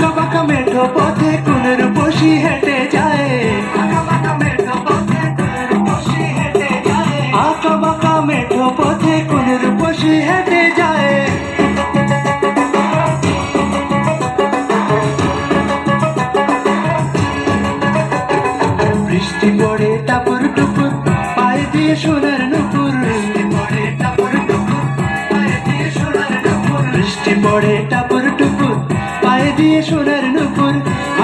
আঁকা বাঁকা মেঠো পথে কোনের বসি হেঁটে যায়। আঁকা বাঁকা মেঠো পথে কোনের বসি হেঁটে যায়। আঁকা বাঁকা মেঠো পথে কোনের বসি হেঁটে যায়। বৃষ্টি পড়ে টাপুর টুপুর পায়ে দিয়ে সোনার নুপুর। বৃষ্টি পড়ে দিয়ে সোনার নুপুর।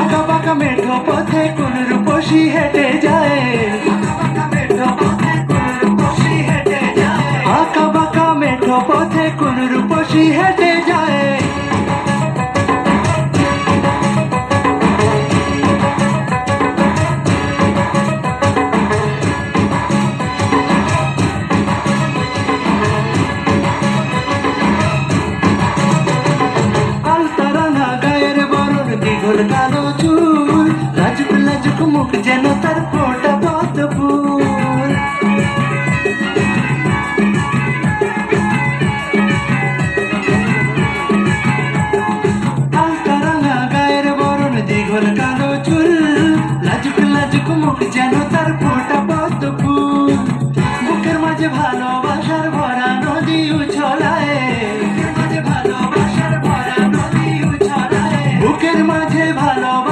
আঁকা পাকা মেঠো পথে কোন রূপসী হেঁটে যায়। আঁকা পাকা মেঠো পথে কোন রূপসী হেঁটে মুখ যেন তার ফোটা পদ্ম বুকের মাঝে ভালোবাসার ভরা নদী উছলায়। বুকের মাঝে ভালোবাসার ভরা নদী উছলায়। বুকের মাঝে ভালোবাসার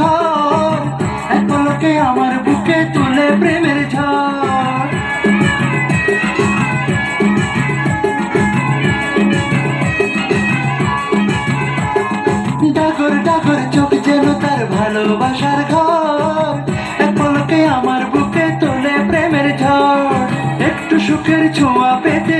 ঘর এক আমার বুকে তুলে প্রেমের চোখ যেন তার ভালোবাসার ঘর। এক আমার বুকে তোলে প্রেমের ঝড়। একটু সুখের ছোঁয়া পেতে